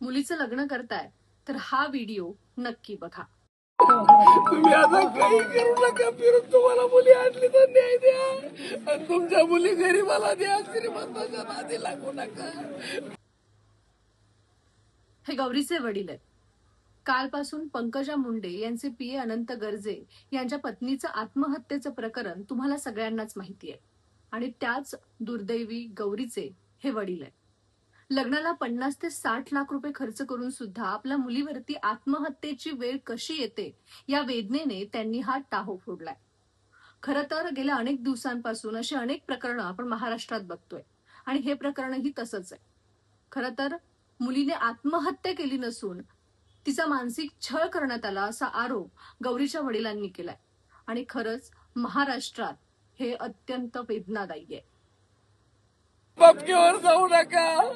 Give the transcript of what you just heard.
मुलीचं लग्न करताय तर हा व्हिडिओ नक्की बघा. तुम्ही आता काही करू नका फिरून तुम्हाला मुली आणली तर न्याय द्या. आणि तुमच्या मुली गरीबाला द्या श्रीमंताच्या नादी लागू नका. हे गौरीचे वडील आहेत. कालपासून पंकजा मुंडे यांचे पीए अनंत गर्जे यांच्या पत्नीचं आत्महत्येचं प्रकरण तुम्हाला सगळ्यांनाच माहिती आहे. आणि त्याच दुर्दैवी गौरीचे हे वडील आहेत. लग्नाला पन्नास ते साठ लाख रुपये खर्च करून सुद्धा आपल्या मुलीवरती आत्महत्येची वेळ कशी येते या वेदनेने त्यांनी हा टाहो फोडलाय. खरं तर गेल्या अनेक दिवसांपासून अशी अनेक प्रकरणं आपण महाराष्ट्रात बघतोय. आणि हे प्रकरणही तसंच आहे. खर तर मुलीने आत्महत्या केली नसून तिचा मानसिक छळ करण्यात आला असा आरोप गौरीच्या वडिलांनी केलाय. आणि खरंच महाराष्ट्रात हे अत्यंत वेदनादायी आहे. पपकीवर जाऊ नका.